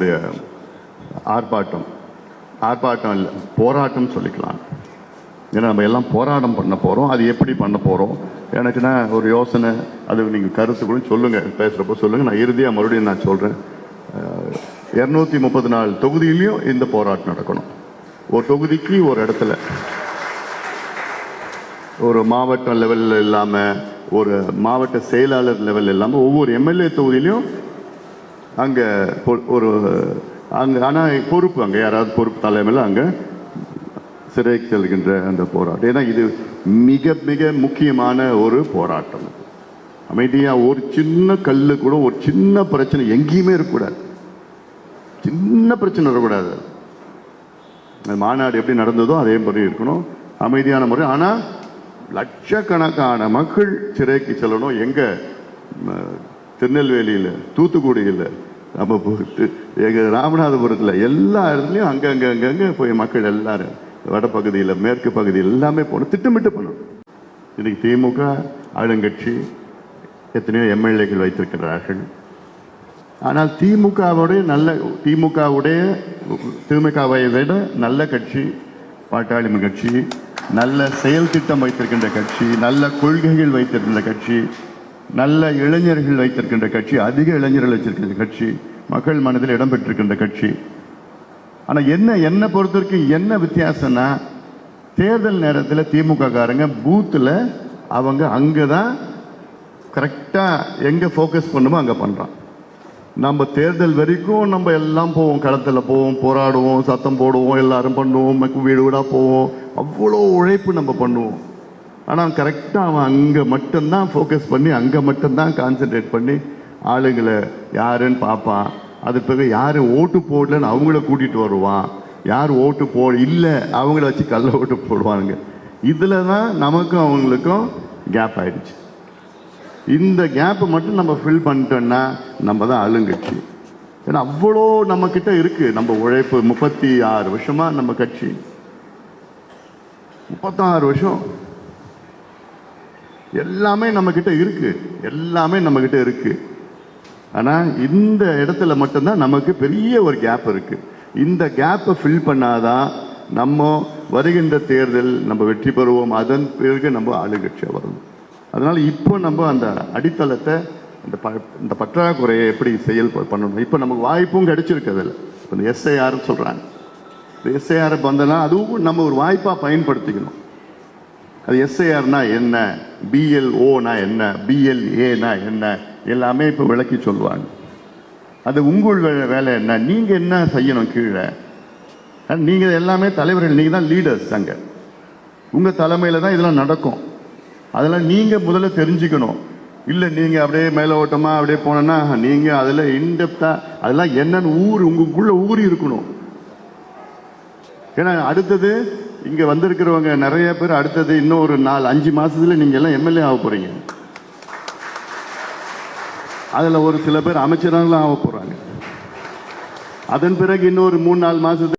நம்முடைய ஆர்ப்பாட்டம். ஆர்ப்பாட்டம் இல்லை போராட்டம் சொல்லிக்கலாம். ஏன்னா நம்ம எல்லாம் போராட்டம் பண்ண போகிறோம் அது எப்படி பண்ண போகிறோம் எனக்குன்னா ஒரு யோசனை அது நீங்கள் கருத்து கூட சொல்லுங்கள் பேசுகிறப்போ சொல்லுங்கள் நான் இறுதியாக மறுபடியும் நான் சொல்கிறேன் இரநூத்தி முப்பது நாள் தொகுதியிலையும் இந்த போராட்டம் நடக்கணும். ஒரு தொகுதிக்கு ஒரு இடத்துல. ஒரு மாவட்ட லெவலில் இல்லாமல் ஒரு மாவட்ட செயலாளர் லெவல் இல்லாமல் ஒவ்வொரு எம்எல்ஏ தொகுதியிலையும் அங்கே ஒரு அங்கே ஆனால் பொறுப்பு அங்கே யாராவது பொறுப்பு தலைமையில் அங்கே சிறைக்கு செல்கின்ற அந்த போராட்டம். ஏன்னா இது மிக மிக முக்கியமான ஒரு போராட்டம். அமைதியாக ஒரு சின்ன கல் கூட ஒரு சின்ன பிரச்சனை எங்கேயுமே இருக்கக்கூடாது. சின்ன பிரச்சனை வரக்கூடாது. மாநாடு எப்படி நடந்ததோ அதே மாதிரி இருக்கணும். அமைதியான முறை. ஆனால் லட்சக்கணக்கான மக்கள் சிறைக்கு செல்லணும். எங்கே திருநெல்வேலியில் தூத்துக்குடியில் நம்ம பு- ராமநாதபுரத்தில் எல்லா இடத்துலையும் அங்கங்கே அங்கங்கே போய் மக்கள் எல்லாரும் வடபகுதியில் மேற்கு பகுதியில் எல்லாமே போகணும். திட்டமிட்டு பண்ணணும் இன்றைக்கி திமுக ஆளுங்கட்சி எத்தனையோ எம்எல்ஏக்கள் வைத்திருக்கிறார்கள். ஆனால் திமுகவுடைய நல்ல திமுகவுடைய திமுகவை விட நல்ல கட்சி பாட்டாளி கட்சி நல்ல செயல் திட்டம் வைத்திருக்கின்ற கட்சி நல்ல கொள்கைகள் வைத்திருக்கின்ற கட்சி நல்ல இளைஞர்கள் வைத்திருக்கின்ற கட்சி அதிக இளைஞர்கள் வச்சிருக்கின்ற கட்சி மக்கள் மனதில் இடம்பெற்றிருக்கின்ற கட்சி. ஆனால் என்ன என்ன பொறுத்த வரைக்கும் என்ன வித்தியாசம்னா தேர்தல் நேரத்தில் திமுக காரங்க பூத்தில் அவங்க அங்கே தான் கரெக்டாக எங்கே ஃபோக்கஸ் பண்ணுமோ அங்கே பண்ணுறான் நம்ம தேர்தல் வரைக்கும் நம்ம எல்லாம் போவோம் களத்தில் போவோம் போராடுவோம் சத்தம் போடுவோம் எல்லாரும் பண்ணுவோம் வீடு வீடாக போவோம். அவ்வளோ உழைப்பு நம்ம பண்ணுவோம். ஆனால் கரெக்டாக அவன் அங்கே மட்டும்தான் ஃபோக்கஸ் பண்ணி அங்கே மட்டும்தான் கான்சென்ட்ரேட் பண்ணி ஆளுங்களை யாருன்னு பார்ப்பான். அது பிறகு யார் ஓட்டு போடலன்னு அவங்கள கூட்டிகிட்டு வருவான். யார் ஓட்டு போ இல்லை அவங்கள வச்சு கல்ல ஓட்டு போடுவானுங்க. இதில் தான் நமக்கும் அவங்களுக்கும் கேப் ஆயிடுச்சு. இந்த கேப்பை மட்டும் நம்ம ஃபில் பண்ணிட்டோம்னா நம்ம தான் ஆளுங்கட்சி. ஏன்னா அவ்வளோ நம்மக்கிட்ட இருக்குது நம்ம உழைப்பு முப்பத்தி ஆறு வருஷமாக நம்ம கட்சி. முப்பத்தாறு வருஷம் எல்லாமே நம்மக்கிட்ட இருக்குது இருக்கு. எல்லாமே நம்மக்கிட்ட இருக்குது இருக்கு இந்த இடத்துல மட்டும்தான் நமக்கு பெரிய ஒரு கேப் இருக்கு. இந்த கேப்பை ஃபில் பண்ணாதான் நம்ம வருகின்ற தேர்தல் நம்ம வெற்றி பெறுவோம். அதன் பிறகு நம்ம ஆளுங்கட்சியாக வரணும் அதனால் இப்போ நம்ம அந்த அடித்தளத்தை இந்த ப இந்த பற்றாக்குறையை எப்படி செயல் பண்ணணும்? இப்போ நமக்கு வாய்ப்பும் கிடைச்சிருக்கு அதில் இப்போ இந்த எஸ்ஐஆர்னு சொல்கிறாங்க இந்த எஸ்ஐஆர் வந்தனா அதுவும் நம்ம ஒரு வாய்ப்பாக பயன்படுத்திக்கணும். அது எஸ்ஐஆர்னா என்ன? பிஎல்ஓனா என்ன? பிஎல்ஏனா என்ன? எல்லாமே இப்போ விளக்கி சொல்லுவாங்க. அது உங்கள் வேலை வேலை என்ன? நீங்கள் என்ன செய்யணும் கீழே? நீங்கள் எல்லாமே தலைவர்கள் நீங்கள் தான் லீடர்ஸ் அங்கே. உங்கள் தலைமையில் தான் இதெல்லாம் நடக்கும். அதெல்லாம் நீங்கள் முதல்ல தெரிஞ்சுக்கணும். இல்லை நீங்கள் அப்படியே மேலோட்டமாக அப்படியே போனோன்னா நீங்கள் அதில் இன்டெப்த்தாக அதெல்லாம் என்னென்னு ஊர் உங்களுக்குள்ளே ஊறி இருக்கணும். ஏன்னா அடுத்தது இங்க வந்திருக்கிறவங்க நிறைய பேர் அடுத்தது இன்னும் ஒரு நாலு அஞ்சு மாசத்துல நீங்க எல்லாம் எம்எல்ஏ ஆக போறீங்க. அதுல ஒரு சில பேர் அமைச்சராங்களும் ஆக போறாங்க. அதன் பிறகு இன்னொரு மூணு நாலு மாசத்துக்கு